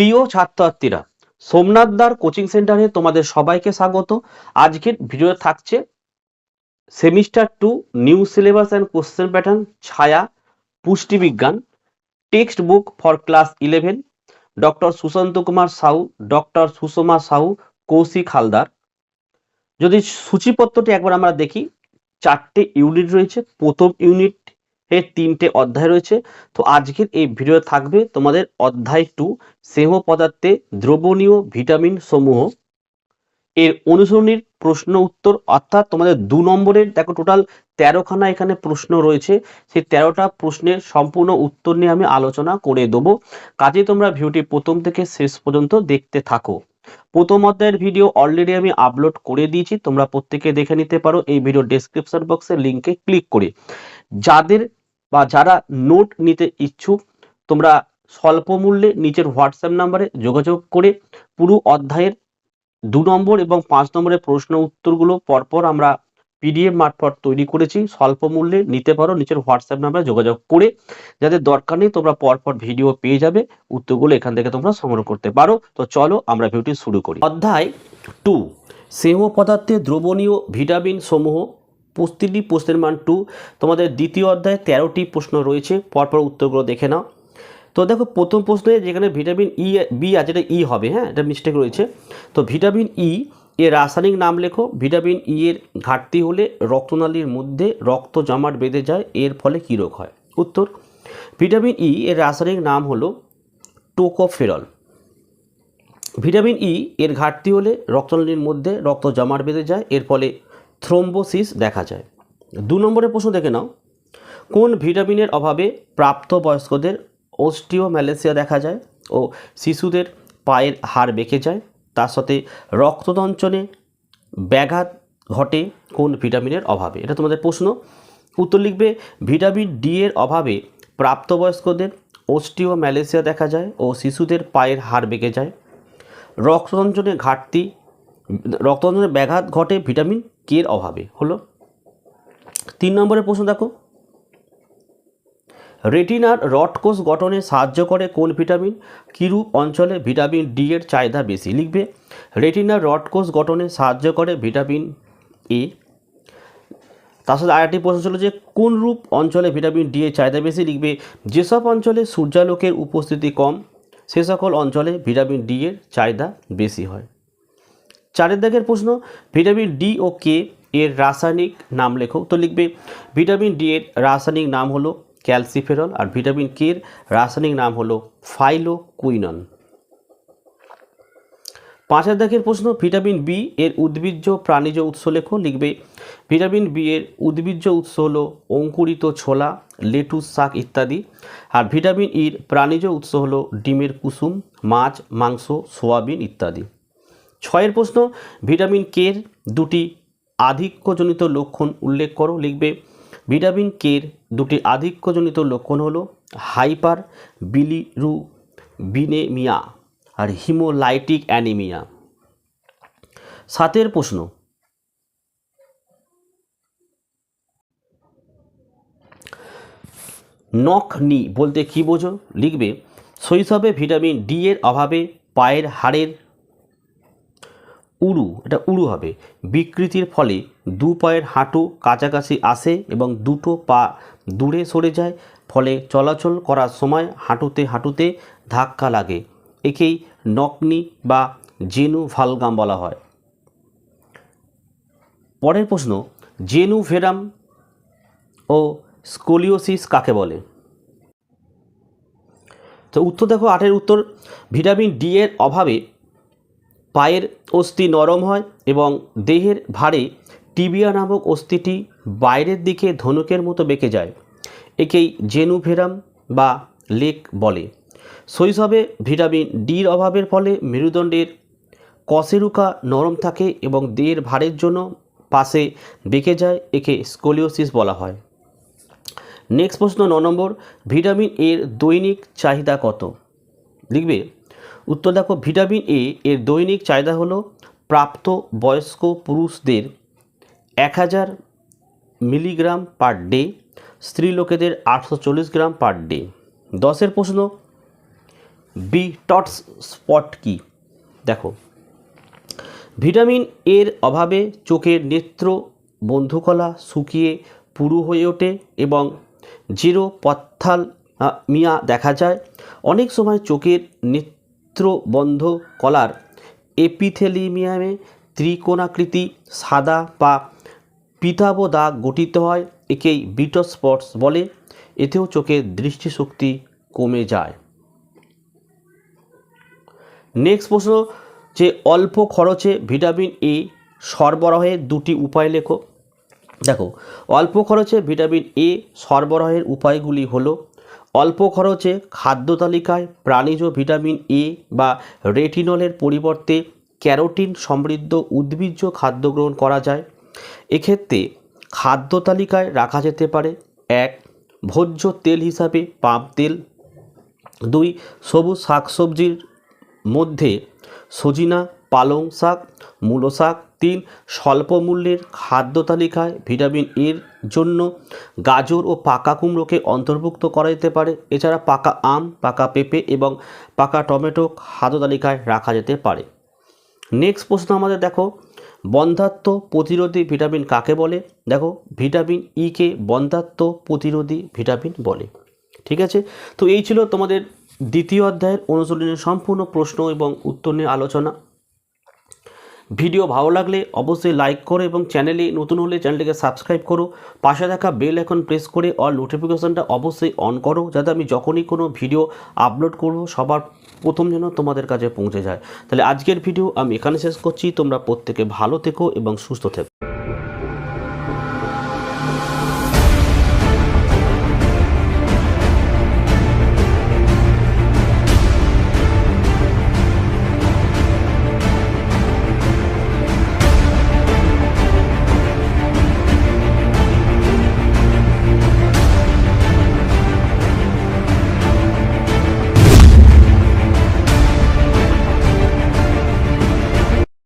প্রিয় ছাত্রছাত্রীরা সোমনাথদার কোচিং সেন্টারে তোমাদের সবাইকে স্বাগত। আজকের ভিডিও থাকছে semester two new syllabus and question pattern Chhaya পুষ্টিবিজ্ঞান textbook for class eleven, doctor Sushanta Kumar Sau, doctor Sushama Sau, Kaushik Haldar. যদি সূচিপত্রটি একবার আমরা দেখি, চারটে ইউনিট রয়েছে। প্রথম ইউনিট এর তিনটে অধ্যায় রয়েছে। তো আজকের এই ভিডিও থাকবে তোমাদের অধ্যায় টু, স্নেহ পদার্থে দ্রবণীয় ভিটামিন সমূহ। এর অনুসরণীর প্রশ্ন উত্তর, অর্থাৎ তোমাদের দু নম্বরের, দেখো টোটাল তেরোখানা এখানে প্রশ্ন রয়েছে। সেই তেরোটা প্রশ্নের সম্পূর্ণ উত্তর নিয়ে আমি আলোচনা করে দেবো। কাজে তোমরা ভিডিওটি প্রথম থেকে শেষ পর্যন্ত দেখতে থাকো। প্রথম অধ্যায়ের ভিডিও অলরেডি আমি আপলোড করে দিয়েছি। তোমরা প্রত্যেকে দেখে নিতে পারো। এই ভিডিও ডেসক্রিপশন বক্সের লিঙ্কে ক্লিক করে। যাদের বা যারা নোট নিতে ইচ্ছুক, তোমরা স্বল্প মূল্যে নিচের হোয়াটসঅ্যাপ নাম্বারে যোগাযোগ করে পুরো অধ্যায়ের দু নম্বর এবং পাঁচ নম্বরের প্রশ্ন উত্তরগুলো পরপর আমরা পিডিএফ মারফত তৈরি করেছি। স্বল্প মূল্যে নিতে পারো, নিচের হোয়াটসঅ্যাপ নাম্বারে যোগাযোগ করে। যাদের দরকার নেই, তোমরা পরপর ভিডিও পেয়ে যাবে। উত্তরগুলো এখান থেকে তোমরা সংগ্রহ করতে পারো। তো চলো আমরা ভিডিওটি শুরু করি। অধ্যায় টু স্নেহ পদার্থে দ্রবণীয় ভিটামিন সমূহ প্রতিটি প্রশ্নের মান টু তোমাদের দ্বিতীয় অধ্যায়ে তেরোটি প্রশ্ন রয়েছে, পরপর উত্তরগুলো দেখে নাও। তো দেখো, প্রথম প্রশ্নে যেখানে ভিটামিন ই বি আছে এটা ই হবে হ্যাঁ এটা মিস্টেক রয়েছে। তো ভিটামিন ই এর রাসায়নিক নাম লেখো। ভিটামিন ই এর ঘাটতি হলে রক্তনালীর মধ্যে রক্ত জমাট বেঁধে যায়, এর ফলে কী রোগ হয়? উত্তর, ভিটামিন ই এর রাসায়নিক নাম হলো টোকোফেরল। ভিটামিন ই এর ঘাটতি হলে রক্তনালীর মধ্যে রক্ত জমাট বেঁধে যায়, এর ফলে থ্রোম্বোসিস দেখা যায়। দু নম্বরের প্রশ্ন দেখে নাও। কোন ভিটামিনের অভাবে প্রাপ্তবয়স্কদের অস্টিওম্যালেসিয়া দেখা যায় ও শিশুদের পায়ের হাড় বেঁকে যায়? তার সাথে রক্তদঞ্চনে ব্যাঘাত ঘটে কোন ভিটামিনের অভাবে? এটা তোমাদের প্রশ্ন। উত্তর লিখবে, ভিটামিন ডি এর অভাবে প্রাপ্তবয়স্কদের অস্টিওম্যালেসিয়া দেখা যায় ও শিশুদের পায়ের হাড় বেঁকে যায়। রক্তদঞ্চনে ঘাটতি রক্তদঞ্চনে ব্যাঘাত ঘটে ভিটামিন কে এর অভাবে। হলো? তিন নম্বরের প্রশ্ন দেখো। রেটিনার রড কোষ গঠনে সাহায্য করে কোন ভিটামিন? কিরূপ অঞ্চলে ভিটামিন ডি এর চাহিদা বেশি? লিখবে, রেটিনার রড কোষ গঠনে সাহায্য করে ভিটামিন এ তার সাথে আরেকটি প্রশ্ন ছিল যে, কোন রূপ অঞ্চলে ভিটামিন ডি এর চাহিদা বেশি? লিখবে, যেসব অঞ্চলে সূর্যালোকের উপস্থিতি কম, সে সকল অঞ্চলে ভিটামিন ডি এর চাহিদা বেশি হয়। চারের দাগের প্রশ্ন, ভিটামিন ডি ও কে এর রাসায়নিক নাম লেখো। তো লিখবে, ভিটামিন ডি এর রাসায়নিক নাম হলো ক্যালসিফেরল আর ভিটামিন কে এর রাসায়নিক নাম হলো ফাইলোকুইনন। পাঁচের দাগের প্রশ্ন, ভিটামিন বি এর উদ্ভিজ্জ প্রাণীজ উৎস লেখো। লিখবে, ভিটামিন বি এর উদ্ভিজ্জ উৎস হলো অঙ্কুরিত ছোলা, লেটুস, শাক ইত্যাদি। আর ভিটামিন ইর প্রাণীজ উৎস হলো ডিমের কুসুম, মাছ, মাংস, সোয়াবিন ইত্যাদি। ছয়ের প্রশ্ন, ভিটামিন কের দুটি আধিক্যজনিত লক্ষণ উল্লেখ করো, লিখবে, ভিটামিন কের দুটি আধিক্যজনিত লক্ষণ হলো হাইপার বিলিরু বিনেমিয়া আর হিমোলাইটিক অ্যানিমিয়া। সাতের প্রশ্ন, নখ নি বলতে কী বোঝো? লিখবে, শৈশবে ভিটামিন ডি এর অভাবে পায়ের হাড়ের উড়ু, এটা উড়ু হবে। বিকৃতির ফলে দু পায়ের হাঁটু কাছাকাছি আসে এবং দুটো পা দূরে সরে যায়, ফলে চলাচল করার সময় হাঁটুতে হাঁটুতে ধাক্কা লাগে। একেই নকনি বা জেনু ভালগাম বলা হয়। পরের প্রশ্ন, জেনু ভেরাম ও স্কোলিওসিস কাকে বলে? তো উত্তর দেখো, আটের উত্তর। ভিটামিন ডি এর অভাবে পায়ের অস্থি নরম হয় এবং দেহের ভারে টিবিয়া নামক অস্থিটি বাইরের দিকে ধনুকের মতো বেঁকে যায়, একেই জেনুভেরাম বা লেক বলে। শৈশবে ভিটামিন ডির অভাবের ফলে মেরুদণ্ডের কশেরুকা নরম থাকে এবং দেহের ভারের জন্য পাশে বেঁকে যায়, একে স্কোলিওসিস বলা হয়। নেক্সট প্রশ্ন ন নম্বর, ভিটামিন এর দৈনিক চাহিদা কত? লিখবে উত্তর দেখো ভিটামিন এ এর দৈনিক চাহিদা হলো প্রাপ্ত বয়স্ক পুরুষদের এক হাজার মিলিগ্রাম পার ডে স্ত্রী লোকেদের আটশো চল্লিশ গ্রাম পার ডে। দশের প্রশ্ন বিটটস স্পট কি? দেখো ভিটামিন এর অভাবে চোখের নেত্র বন্ধুকলা শুকিয়ে পুরু হয়ে ওঠে এবং জিরো পথ্থাল আহ, মিয়া দেখা যায়। অনেক সময় চোখের নেত্র বন্ধ কলার এপিথেলিমিয়ামে ত্রিকোণাকৃতি সাদা বা পিতাব দাগ গঠিত হয়, একেই বিটো স্পটস বলে। এতেও চোখের দৃষ্টিশক্তি কমে যায়। নেক্সট প্রশ্ন, যে অল্প খরচে ভিটামিন এ সরবরাহের দুটি উপায় লেখো। দেখো, অল্প খরচে ভিটামিন এ সরবরাহের উপায়গুলি হলো অল্প খরচে খাদ্য তালিকায় প্রাণীজ ভিটামিন এ বা রেটিনলের পরিবর্তে ক্যারোটিন সমৃদ্ধ উদ্ভিজ্জ খাদ্য গ্রহণ করা যায়। এক্ষেত্রে খাদ্য তালিকায় রাখা যেতে পারে, এক, ভোজ্য তেল হিসাবে পাম তেল, দুই, সবুজ শাকসবজির মধ্যে সজিনা, পালং শাক, মূলো শাক তিন, স্বল্প মূল্যের খাদ্য তালিকায় ভিটামিন এর জন্য গাজর ও পাকা কুমড়োকে অন্তর্ভুক্ত করা যেতে পারে। এছাড়া পাকা আম, পাকা পেঁপে এবং পাকা টমেটো খাদ্য তালিকায় রাখা যেতে পারে। নেক্সট প্রশ্ন আমাদের দেখো বন্ধাত্ম প্রতিরোধী ভিটামিন কাকে বলে? দেখো, ভিটামিন ইকে বন্ধাত্ম প্রতিরোধী ভিটামিন বলে। ঠিক আছে? তো এই ছিল তোমাদের দ্বিতীয় অধ্যায়ের অনুশীলনের সম্পূর্ণ প্রশ্ন এবং উত্তর নিয়ে আলোচনা। ভিডিও ভালো লাগলে অবশ্যই লাইক করো এবং চ্যানেলে নতুন হলে চ্যানেলটিকে সাবস্ক্রাইব করো। পাশে থাকা বেল এখন প্রেস করে অল নোটিফিকেশনটা অবশ্যই অন করো, যাতে আমি যখনই কোনো ভিডিও আপলোড করব, সবার প্রথম যেন তোমাদের কাছে পৌঁছে যায়। তাহলে আজকের ভিডিও আমি এখানে শেষ করছি। তোমরা প্রত্যেকে ভালো থেকো এবং সুস্থ থেকো।